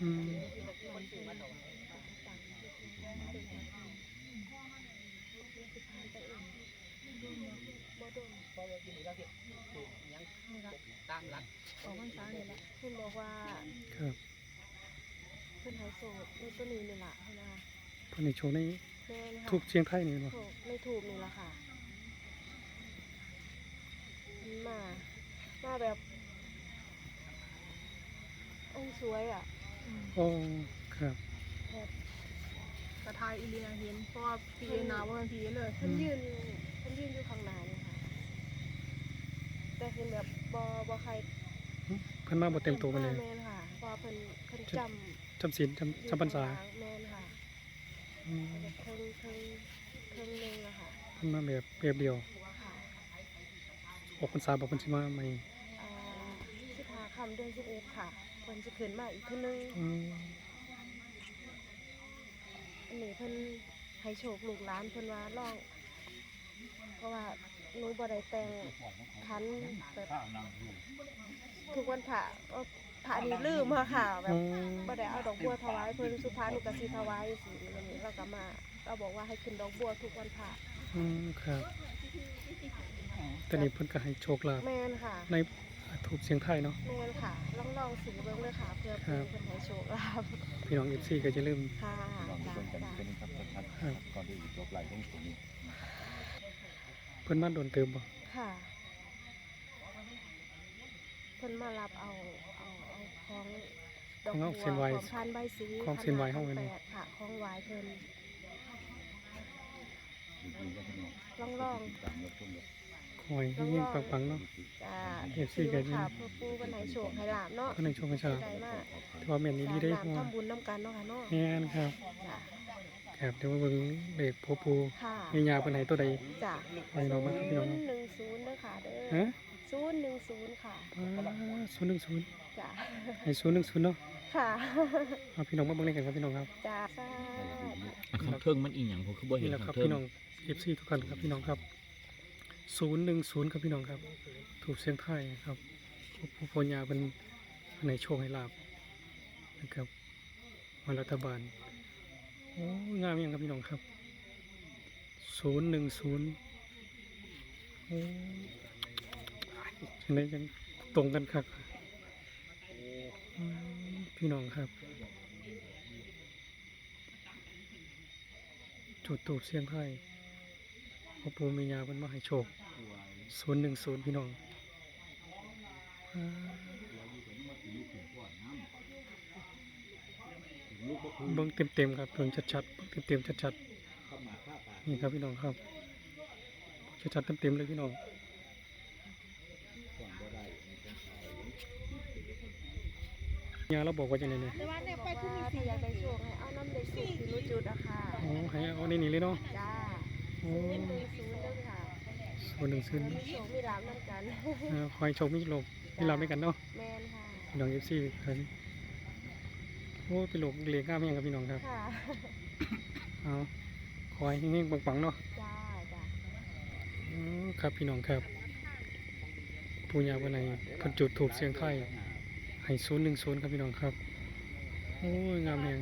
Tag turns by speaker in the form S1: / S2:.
S1: อืม
S2: เพราะว่าที่นี่เราเห็นถูกยังตามหลัก
S3: ออกพรรษาเนี่ยแหละเพิ่นบอกว่า
S1: ครับ
S3: เพิ่นหายโศกในตัวนี้นี่ล่ะเพิ่นว่า
S1: เพิ่นให้โชว์ใน
S3: แม่นค่ะ
S1: ทุกเสียงไทยนี่บ่
S3: โศกในถูกนี่ล่ะค่ะมันมา มาแบบ องค์สวยอะ
S1: โอ้ครับ
S3: แบบ
S4: กระทายอีเลียเห็นเพราะว่าพีเอ็นหนาวว่ามันพีเลย
S3: เพิ่นยืนเพิ่นยืนอยู่ข้างหน้านี่ค่ะ แต่เห็นแบบบ่บ่ใคร
S1: เพิ่นมาบ่เต็มตัวไปเลย
S3: แม่นค่ะเพราะว่าเพิ่นเพิ่นจำ
S1: จำศีลจำจำพรรษา
S3: แม่นค่ะ
S1: อืม
S3: แบบเพิ่งเพิ่งเพิ่งหนึงอะค่ะ
S1: เพิ่นมาแบบแบบเดียว
S3: ค่ะ
S1: ออกพรรษาบอกเพิ่นสิมาใหม่
S3: อ่าสิบห้าคำเดือนสิบเอ็ดค่ะเพิ่นจะขึ้นมาอีกเทื่อนึง
S1: อืม
S3: อันนี้เพิ่นให้โชคลูกหลานเพิ่นว่าลอง เพราะว่าหนูบ่ได้แต่งคันแบบทุกวันพระเอาพระนี่ลืมค่ะค่ะแบ
S1: อ๋
S3: บ
S1: อ
S3: บ่ได้เอาดอกบัวถวายเพิ่นสุภาหนูก็สิถวายสิวันนี้เราก็มาเราบอกว่าให้ขึ้นดอกบัวทุกวันพระ
S1: อืมครับแต่นี่เพิ่นก็ให้โชคลาภ
S3: แม่นค่ะ
S1: ใน ทูบเสียงไทยเนาะ
S3: แม่นค่ะลองลองสิเบิ่งเลยค่ะเพื่อ
S1: ครับ
S3: เพิ่นให้โชคลาภ
S1: พี่น้อง FC ก็จะลืม
S3: ค่ะ
S5: ลองดู
S3: จ้ะ
S5: เบิ่งกัน
S3: จ้ะ
S5: เป็นครับชัดๆ
S1: ครับ
S5: ก่อนที่จะจบไลฟ์ลงตรงนี้
S1: เพิ่นมาโดนเติมบ่
S3: ค่ะเพิ่นมารับเอาเอาเอาของดอก
S1: ของ
S3: บั
S1: เอา
S3: ว
S1: เส้นไหว้
S3: ของพันใบสี
S1: ของเส้นไหว้เฮาไว้
S3: แป
S1: นี่
S3: ดค่ะของไหว้เพิ่น
S5: ดีๆก็พี่น้อง
S3: ลองลอง
S5: ตามรับชมเลย
S1: ขอให้เฮงๆปังๆเนาะ
S3: จ้า
S1: FC ก็ดี
S3: ค่ะเพื่อปูกันให้โชคให้ลาบเนาะ
S1: เพิ่นให้โชคให้ชา
S3: ใจมาก
S1: ถือว่าแม่นดีๆได้
S3: สา
S1: เพ
S3: ม
S1: ราะว่า
S3: ทำบุญน้ำกันเนาะค่ะเนาะ
S1: แม่นครับ
S3: จ้า
S1: ครับเดี๋ยวมาเบิ่งเลขพ่อปู
S3: ค่ะ
S1: มียาเพิ่นให้ตัวใด
S3: จ้า
S1: ไว้น้องมาพี่น้อง
S3: หนึ่งศูนย์เด้อค่ะเด้อ
S1: ฮะ
S3: ศูนย์หนึ่งศูนย์ค่ะ
S1: ศูนย์หนึ่งศูนย์
S3: จ้า
S1: ให้ศูนย์หนึ่งศูนย์เนาะ
S3: ค่ะ
S1: เอาพี่น้องมาเบิ่งเลขกันครับพี่น้องครับ
S3: จ้าสาธุ
S6: ข้างเทิงมันอีหยังผมคือบ่เห็
S1: นี่
S6: น
S1: แหละครั
S6: ข้า
S1: บ
S6: งเทิ
S1: พี่
S6: ง
S1: น้องเอฟซีทุกท่านครับพี่น้องครับ ศูนย์หนึ่งศูนย์ครับพี่น้องครับ ถูกเสียงไทยครับผู้พญาเป็นในโชคให้ลาบนะครับมารัฐบาลโอ้งามยังครับพี่น้องครับศูนย์หนึ่งศูนย์โอ้ยังไงยังตรงกันครับพี่น้องครับ จุดตูบเสียงไทย พระปูมียาเป็นมาให้โชคศูนย์หนึ่งศูนย์พี่น้องอ่าเบิ้งเต็มๆครับเบิ้งชัดๆเบิ้งเต็มๆชัดๆนี่ครับพี่น้องครับชัดๆเต็มๆเลยพี่น้องยาเราบอกว่าจะไหนเนี่ย
S3: แต่ว่าเนี่ยไปคือมีสีอยากได้โชคให้เอาน้ำได้สูที่รู้จุดอะค่ะ
S1: โอ้ให้เอาในนี้เลยเนาะ
S3: จ้า
S1: โอ้
S3: ศูนหนึ่งศูนย์เด้อค่ะ
S1: ศูนย์หนึ่งศูนย์
S3: มีโชคมีลาบนำกัน
S1: อ่าคอยโชคมีโลกมีลาบด้วยกันเนาะ
S3: แมนค่ะ
S1: พี่น้องเอฟซีครับโอ้เป็นโลกเหลียงามยังครับพี่น้องครับ
S3: ค่ะ
S1: เอาคอยเฮงๆปังๆเนาะ
S3: จ้าจ้า
S1: อือครับพี่น้องครับปูญาวันไหนเพิ่นจุดถูกเสียงไทยให้ศูนย์หนึ่งศูนย์ครับพี่น้องครับโอ้ยงามแหง